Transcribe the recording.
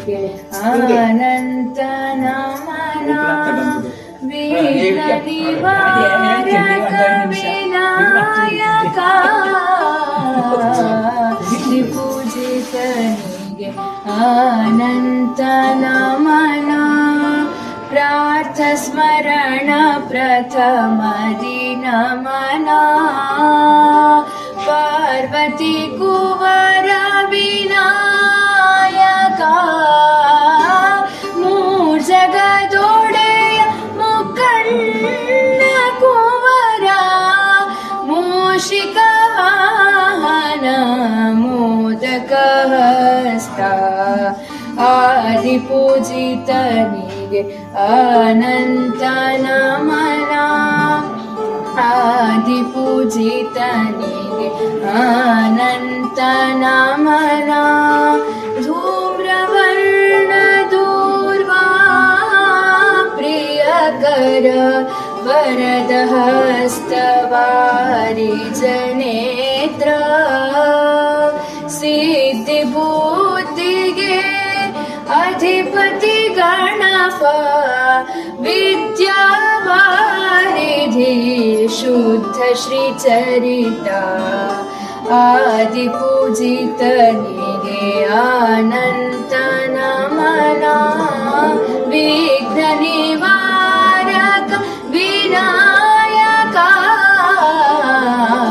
ನಿನಗೆ ಅನಂತ ನಮನ ವೀರ ನಿವಾರಕ ವಿನಾಯಕ ಪೂಜಿತನಿಗೆ ಅನಂತ ನಮನ ಪ್ರಾರ್ಥ ಸ್ಮರಣ ಪ್ರಥಮ ದಿನಮನ ಪಾರ್ವತಿ ಕುವರ ವಿನಾಯಕ न मोदकस्ता आदिपूजितनि अनन्तनमना। आदिपूजितनि अनन्तना मना प्रियकर वरदहस्तवारिजनेत्र सिद्धिबुद्धिगे अधिपति अधिपतिगर्णप विद्यावारिधि शुद्धश्रीचरिता। आदिपूजितनि ये अनन्तनमना विघ्न